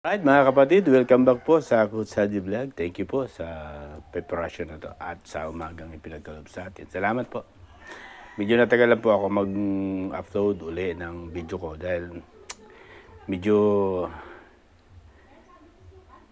Alright mga kapatid, welcome back po sa Kutsadi Vlog. Thank you po sa preparation na to at sa umagang ipinagkalob sa atin. Salamat po. Medyo natagal lang po ako mag-upload uli ng video ko dahil medyo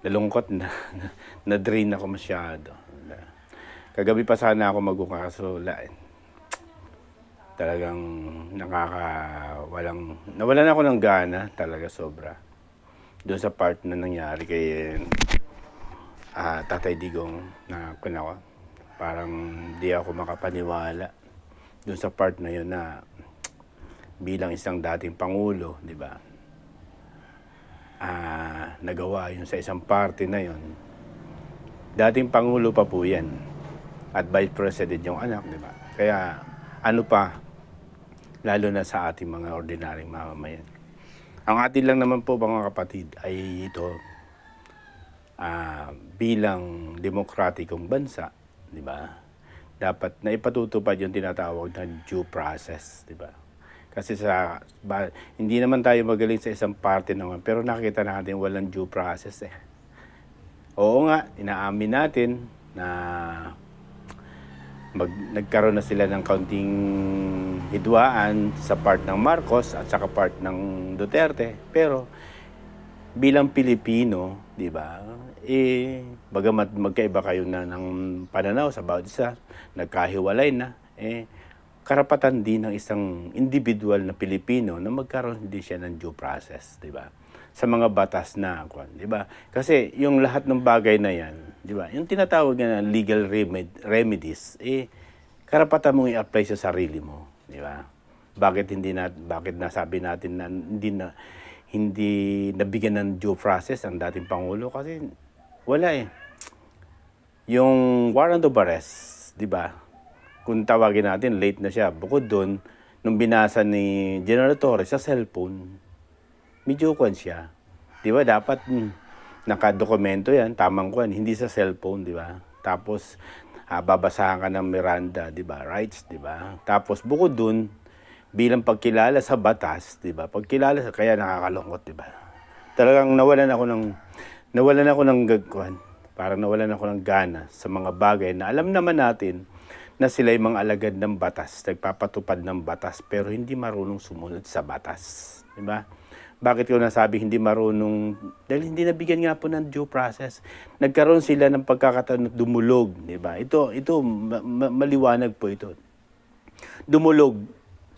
nalungkot na, na-drain ako masyado. Kagabi pa sana ako magkakasola. Eh. Talagang nakaka... Walang... Nawalan ako ng gana talaga sobra doon sa part na nangyari kay ah, Tatay Digong na kunawa. Parang di ako makapaniwala doon sa part na yun na bilang isang dating pangulo, di ba? Ah, nagawa yun sa isang party na yun. Dating pangulo pa po yan. At vice president yung anak, di ba? Kaya ano pa, lalo na sa ating mga ordinaryong mamamayan. Ang atin lang naman po mga kapatid ay ito ah, bilang demokratikong bansa, di ba? Dapat na ipatutupad yung tinatawag na due process, di ba? Kasi sa ba, hindi naman tayo magaling sa isang party naman, pero nakita natin walang due process eh. Oo nga, inaamin natin na mag, nagkaroon na sila ng kaunting hidwaan sa part ng Marcos at saka part ng Duterte. Pero bilang Pilipino, di ba, eh, bagamat magkaiba kayo na ng pananaw sa bawat isa, nagkahiwalay na, eh, karapatan din ng isang individual na Pilipino na magkaroon din siya ng due process, di ba? Sa mga batas na, di ba? Kasi yung lahat ng bagay na yan, di ba? Yung tinatawag na legal remed- remedies, eh, karapatan mong i-apply sa sarili mo, di ba? Bakit hindi na bakit nasabi natin na hindi na hindi nabigyan ng due process ang dating pangulo kasi wala eh. Yung warrant of arrest, di ba? Kung tawagin natin, late na siya. Bukod doon, nung binasa ni General Torres sa cellphone, medyo kwan siya. Di ba? Dapat mm, nakadokumento yan, tamang kwan, hindi sa cellphone, di ba? Tapos, ah, babasahan ka ng Miranda, di ba? Rights, di ba? Tapos, bukod dun, bilang pagkilala sa batas, di ba? Pagkilala kaya nakakalungkot, di ba? Talagang nawalan ako ng, nawalan ako ng gagkuhan. Parang nawalan ako ng gana sa mga bagay na alam naman natin na sila yung mga alagad ng batas, nagpapatupad ng batas, pero hindi marunong sumunod sa batas. Di ba? Bakit ko nasabi hindi marunong? Dahil hindi nabigyan nga po ng due process. Nagkaroon sila ng pagkakataon dumulog, di ba? Ito, ito ma- ma- maliwanag po ito. Dumulog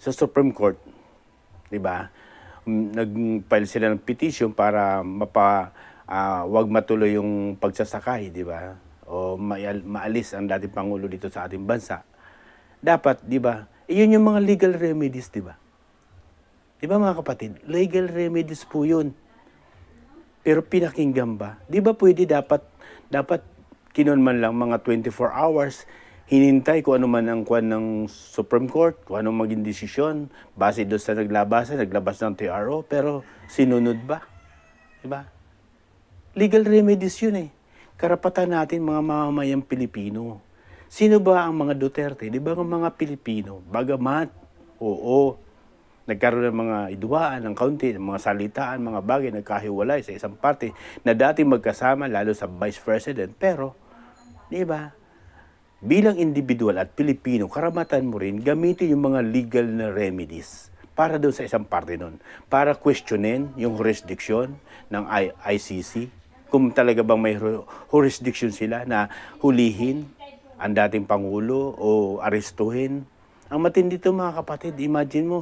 sa Supreme Court, di ba? Um, Nag-file sila ng petition para mapa ah, wag matuloy yung pagsasakay, di ba? O maal- maalis ang dating pangulo dito sa ating bansa. Dapat, di ba? Iyon yung mga legal remedies, di ba? Di ba mga kapatid? Legal remedies po yun. Pero pinakinggan ba? Di ba pwede dapat, dapat kinon man lang mga 24 hours, hinintay kung ano man ang kwan ng Supreme Court, kung anong maging desisyon, base doon sa naglabasan, naglabas ng TRO, pero sinunod ba? Di ba? Legal remedies yun eh. Karapatan natin mga mamamayang Pilipino. Sino ba ang mga Duterte? Di ba ang mga Pilipino? Bagamat, oo, nagkaroon ng mga idwaan, ng kaunti, ng mga salitaan, mga bagay, nagkahiwalay sa isang party na dating magkasama, lalo sa Vice President. Pero, di ba, bilang individual at Pilipino, karamatan mo rin gamitin yung mga legal na remedies para doon sa isang party nun. Para questionin yung jurisdiction ng I- ICC. Kung talaga bang may jurisdiction sila na hulihin ang dating Pangulo o arestuhin. Ang matindi ito mga kapatid, imagine mo,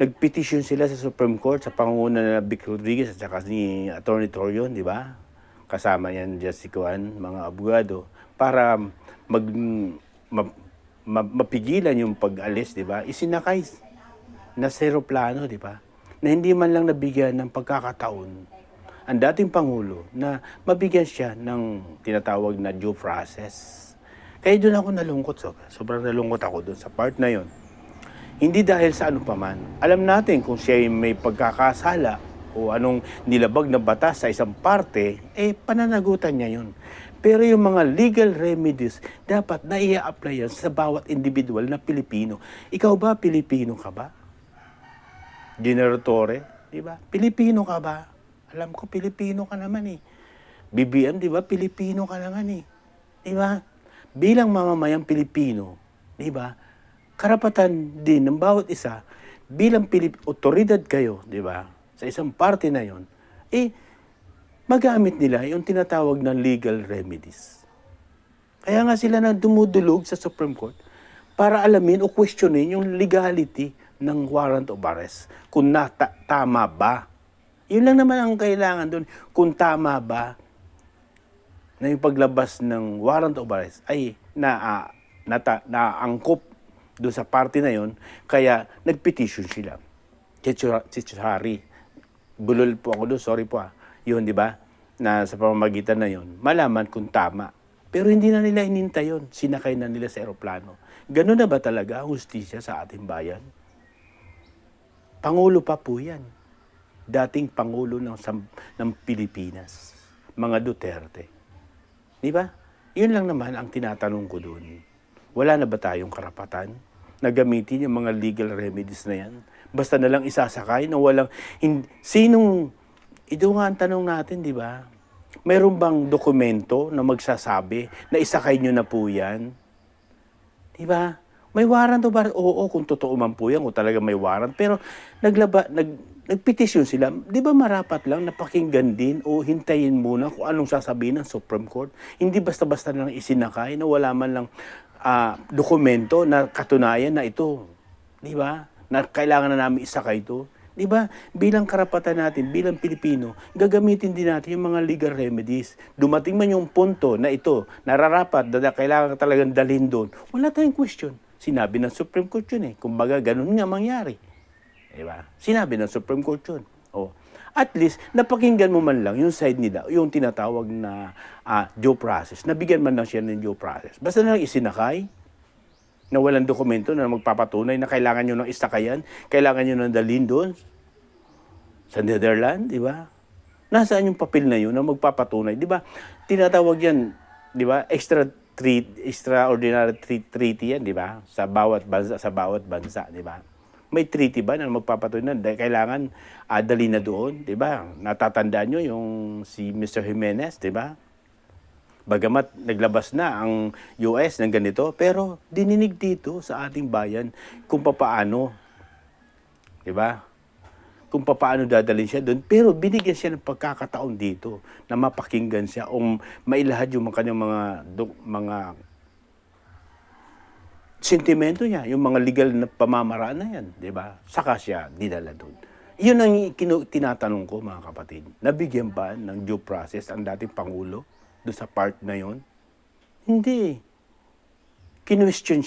nagpetisyon sila sa Supreme Court sa pangunguna na Vic Rodriguez at saka ni Attorney Torion, di ba? Kasama yan dyan si Kuan, mga abogado, para mag, ma- ma- mapigilan yung pag-alis, di ba? Isinakay na sa aeroplano, di ba? Na hindi man lang nabigyan ng pagkakataon ang dating Pangulo na mabigyan siya ng tinatawag na due process. Kaya doon ako nalungkot. Sobrang, sobrang nalungkot ako doon sa part na yon. Hindi dahil sa ano paman. Alam natin kung siya ay may pagkakasala o anong nilabag na batas sa isang parte, eh pananagutan niya yun. Pero yung mga legal remedies, dapat na i-apply yan sa bawat individual na Pilipino. Ikaw ba, Pilipino ka ba? General di ba? Pilipino ka ba? Alam ko, Pilipino ka naman eh. BBM, di ba? Pilipino ka naman eh. Di ba? Bilang mamamayang Pilipino, di ba? Karapatan din ng bawat isa, bilang Pilip otoridad kayo, di ba? Sa isang party na yon, eh, magamit nila yung tinatawag na legal remedies. Kaya nga sila na dumudulog sa Supreme Court para alamin o questionin yung legality ng warrant of arrest. Kung nata- tama ba. Yun lang naman ang kailangan doon. Kung tama ba na yung paglabas ng warrant of arrest ay na, uh, nata, naangkop doon sa party na yon kaya nagpetition sila. Chichari. Bulol po ako doon, sorry po ah. Yun, di ba? Na sa pamamagitan na yon malaman kung tama. Pero hindi na nila hinintay yun. Sinakay na nila sa eroplano. Ganun na ba talaga ang hustisya sa ating bayan? Pangulo pa po yan. Dating Pangulo ng, ng Pilipinas. Mga Duterte. Di ba? Yun lang naman ang tinatanong ko doon. Wala na ba tayong karapatan na gamitin yung mga legal remedies na yan? Basta na lang isasakay na walang... Hin, sinong... Ito nga ang tanong natin, di ba? Mayroon bang dokumento na magsasabi na isakay nyo na po yan? Di ba? May warrant o ba? Oo, kung totoo man po yan, kung talaga may warrant. Pero naglaba, nag, nagpetisyon sila. Di ba marapat lang na pakinggan din o hintayin muna kung anong sasabihin ng Supreme Court? Hindi basta-basta lang isinakay na wala man lang ah, dokumento na katunayan na ito. Di ba? Na kailangan na namin isakay ito. Di ba? Bilang karapatan natin, bilang Pilipino, gagamitin din natin yung mga legal remedies. Dumating man yung punto na ito, nararapat, na kailangan talagang dalhin doon, wala tayong question. Sinabi ng Supreme Court yun eh. Kumbaga, ganun nga mangyari. Di ba? Sinabi ng Supreme Court yun. Oh. At least, napakinggan mo man lang yung side nila, yung tinatawag na ah, due process. Nabigyan man lang siya ng due process. Basta na lang isinakay, na walang dokumento na magpapatunay na kailangan nyo ng istakayan, kailangan nyo ng dalhin doon sa Netherlands, di ba? Nasaan yung papel na yun na magpapatunay, di ba? Tinatawag yan, di ba? Extra treat, extraordinary treat, treaty yan, di ba? Sa bawat bansa, sa bawat bansa, di ba? May treaty ba na magpapatunay na dahil kailangan uh, dali na doon, di ba? Natatandaan nyo yung si Mr. Jimenez, di ba? Bagamat naglabas na ang US ng ganito, pero dininig dito sa ating bayan kung papaano, di ba? Kung papaano dadalhin siya doon. Pero binigyan siya ng pagkakataon dito na mapakinggan siya o mailahad yung kanyang mga, mga sentimento niya, yung mga legal na pamamaraan na yan, di ba? Saka siya dinala doon. Yun ang kinu- tinatanong ko mga kapatid. Nabigyan ba ng due process ang dating Pangulo doon sa part na yon? Hindi. Kinwestiyon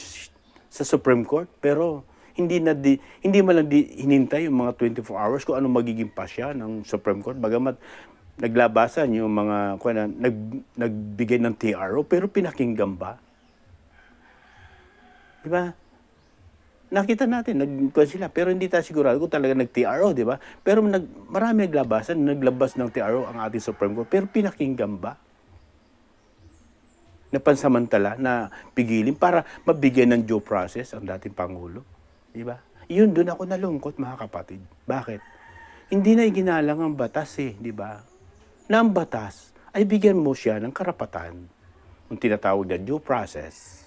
sa Supreme Court pero hindi na di, hindi man lang di, hinintay yung mga 24 hours kung ano magiging pasya ng Supreme Court bagamat naglabasan yung mga kuwan na, nag, nagbigay ng TRO pero pinakinggan ba? Di ba? Nakita natin, nagkuhan sila, pero hindi tayo sigurado kung talaga nag-TRO, di ba? Pero nag, marami naglabasan, naglabas ng TRO ang ating Supreme Court, pero pinakinggan ba? Na pansamantala na pigilin para mabigyan ng due process ang dating Pangulo. Di ba? Yun, doon ako nalungkot, mga kapatid. Bakit? Hindi na iginalang ang batas eh, di ba? Na ang batas ay bigyan mo siya ng karapatan, yung tinatawag na due process.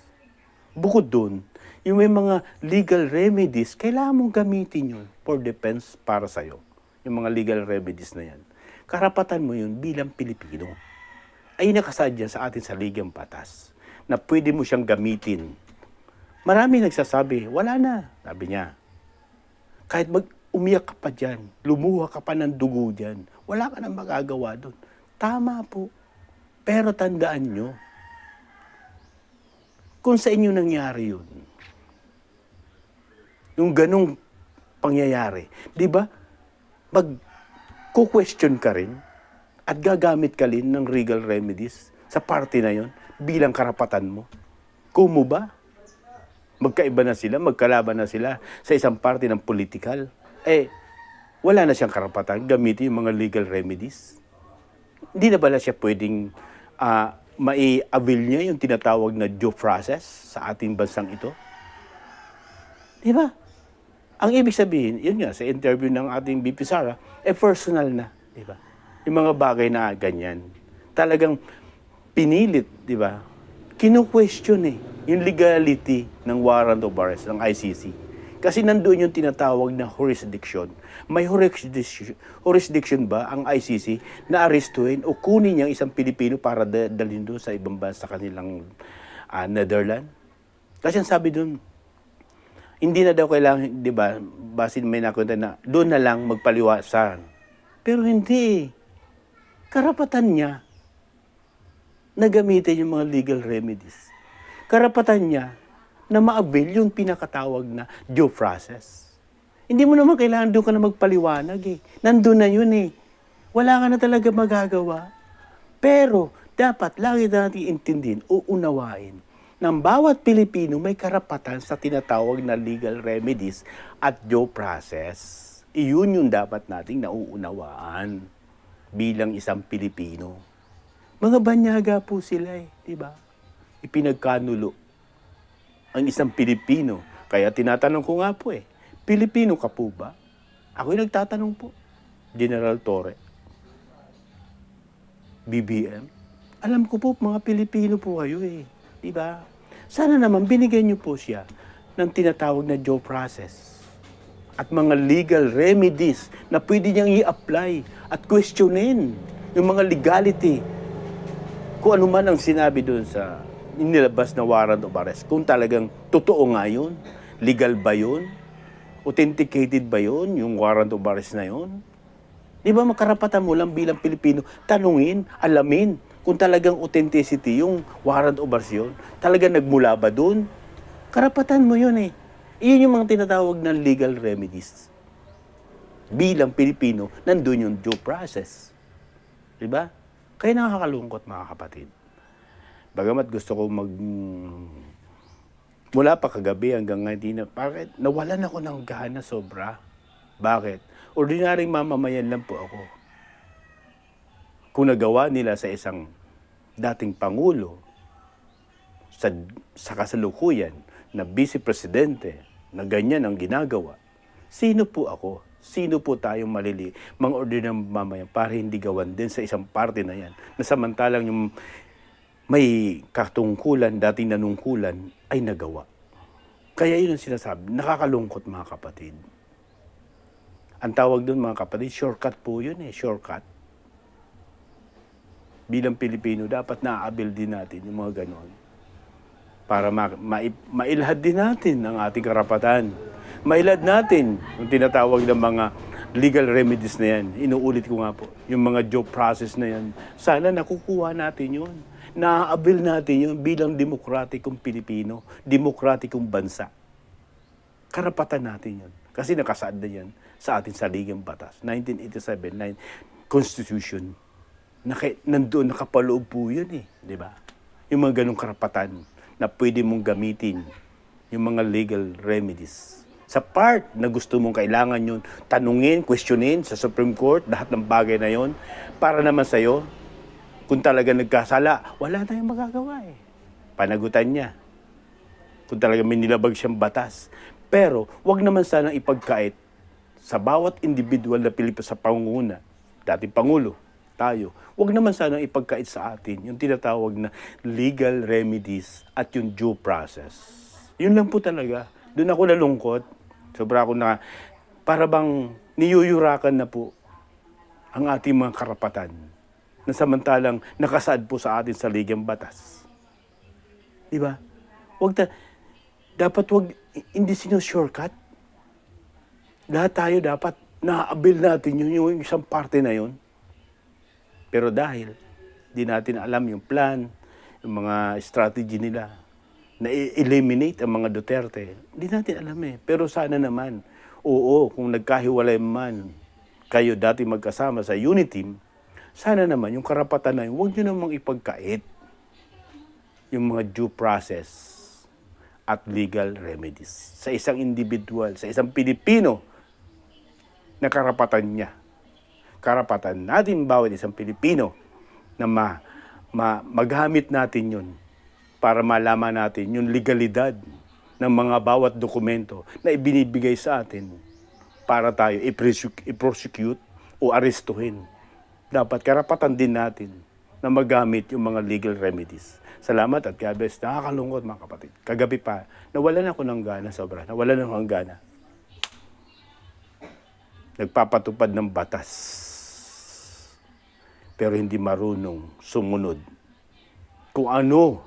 Bukod dun, yung may mga legal remedies, kailangan mong gamitin yun for defense para sa'yo. Yung mga legal remedies na yan. Karapatan mo yun bilang Pilipino. Ay nakasadya sa atin sa ligang patas na pwede mo siyang gamitin. Marami nagsasabi, wala na, sabi niya. Kahit mag umiyak ka pa dyan, lumuha ka pa ng dugo dyan, wala ka nang magagawa doon. Tama po. Pero tandaan nyo, kung sa inyo nangyari yun, yung ganong pangyayari, di ba? Mag-question ka rin at gagamit ka rin ng legal remedies sa party na yon bilang karapatan mo. Kumo ba? Magkaiba na sila, magkalaban na sila sa isang party ng political. Eh, wala na siyang karapatan gamitin yung mga legal remedies. Hindi na pala siya pwedeng uh, mai-avail niya yung tinatawag na due process sa ating bansang ito? Di ba? Ang ibig sabihin, yun nga, sa interview ng ating BP Sara, eh personal na. Di ba? Yung mga bagay na ganyan. Talagang pinilit, di ba? Kino-question eh, yung legality ng warrant of arrest ng ICC. Kasi nandoon yung tinatawag na jurisdiction. May jurisdiction, ba ang ICC na arestuhin o kunin niyang isang Pilipino para da- dalhin doon sa ibang bansa sa kanilang ah, Netherlands? Kasi ang sabi doon, hindi na daw kailangan, di ba, basin may nakunta na, doon na lang magpaliwasan. Pero hindi. Karapatan niya na gamitin yung mga legal remedies. Karapatan niya na ma-avail yung pinakatawag na due process. Hindi mo naman kailangan doon ka na magpaliwanag eh. Nandun na yun eh. Wala ka na talaga magagawa. Pero dapat lagi natin intindihin o unawain ng bawat Pilipino may karapatan sa tinatawag na legal remedies at due process. Iyon yung dapat nating nauunawaan bilang isang Pilipino. Mga banyaga po sila eh, di ba? Ipinagkanulo ang isang Pilipino. Kaya tinatanong ko nga po eh, Pilipino ka po ba? Ako'y nagtatanong po. General Torre. BBM. Alam ko po, mga Pilipino po kayo eh. Di ba? Sana naman binigyan niyo po siya ng tinatawag na due process at mga legal remedies na pwede niyang i-apply at questionin yung mga legality kung ano man ang sinabi doon sa inilabas na warrant of arrest, kung talagang totoo nga yun, legal ba yun, authenticated ba yun, yung warrant of arrest na yun, Di ba makarapatan mo lang bilang Pilipino, tanungin, alamin kung talagang authenticity yung warrant of arrest yun. Talagang nagmula ba doon? Karapatan mo yun eh. Iyon yung mga tinatawag na legal remedies. Bilang Pilipino, nandun yung due process. Di ba? Kaya nakakalungkot mga kapatid. Bagamat gusto ko mag... Mula pa kagabi hanggang ngayon, di na, bakit? Nawalan ako ng gana sobra. Bakit? Ordinaryong mamamayan lang po ako. Kung nagawa nila sa isang dating Pangulo, sa, sa kasalukuyan na vice presidente na ganyan ang ginagawa, sino po ako? Sino po tayong malili, mga ordinaryong mamamayan para hindi gawan din sa isang parte na yan na samantalang yung may katungkulan, dating nanungkulan, ay nagawa. Kaya yun ang sinasabi, nakakalungkot mga kapatid. Ang tawag doon mga kapatid, shortcut po yun eh, shortcut. Bilang Pilipino, dapat naaabil din natin yung mga ganon. Para ma- ma- mailhad din natin ang ating karapatan. Mailhad natin yung tinatawag ng mga legal remedies na yan. Inuulit ko nga po, yung mga due process na yan. Sana nakukuha natin yun. Naaabil natin yun bilang demokratikong Pilipino, demokratikong bansa karapatan natin yun. Kasi nakasaad na yan sa ating saligang batas. 1987, nine- Constitution. Naka, nandoon, nakapaloob po yun eh. Di ba? Yung mga ganong karapatan na pwede mong gamitin yung mga legal remedies. Sa part na gusto mong kailangan yun, tanungin, questionin sa Supreme Court, lahat ng bagay na yon para naman sa'yo, kung talaga nagkasala, wala tayong magagawa eh. Panagutan niya kung talaga may nilabag siyang batas. Pero wag naman sanang ipagkait sa bawat individual na Pilipino sa pangunguna, dating Pangulo, tayo, wag naman sanang ipagkait sa atin yung tinatawag na legal remedies at yung due process. Yun lang po talaga. Doon ako nalungkot. Sobra ako na, para bang niyuyurakan na po ang ating mga karapatan na samantalang nakasaad po sa atin sa ligang batas. Di ba? Wag ta dapat wag hindi sino shortcut. Lahat tayo dapat naaabil natin yun, yung isang parte na yun. Pero dahil di natin alam yung plan, yung mga strategy nila, na eliminate ang mga Duterte, hindi natin alam eh. Pero sana naman, oo, kung nagkahiwalay man kayo dati magkasama sa unit team, sana naman yung karapatan na yun, huwag nyo namang ipagkait yung mga due process at legal remedies sa isang individual, sa isang Pilipino na karapatan niya. Karapatan natin bawat isang Pilipino na ma, ma, magamit natin yun para malaman natin yung legalidad ng mga bawat dokumento na ibinibigay sa atin para tayo i-prosecute o arestuhin dapat karapatan din natin na magamit yung mga legal remedies. Salamat at God bless. Nakakalungkot mga kapatid. Kagabi pa, nawalan ako ng gana sobra. Nawalan ako ng gana. Nagpapatupad ng batas. Pero hindi marunong sumunod kung ano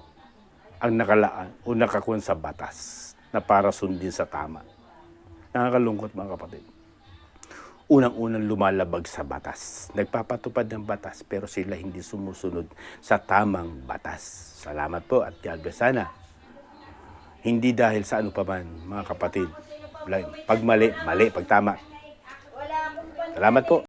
ang nakalaan o nakakuan sa batas na para sundin sa tama. Nakakalungkot mga kapatid. Unang-unang lumalabag sa batas. Nagpapatupad ng batas pero sila hindi sumusunod sa tamang batas. Salamat po at God bless sana. Hindi dahil sa ano pa man, mga kapatid. Pag mali, mali. Pag tama. Salamat po.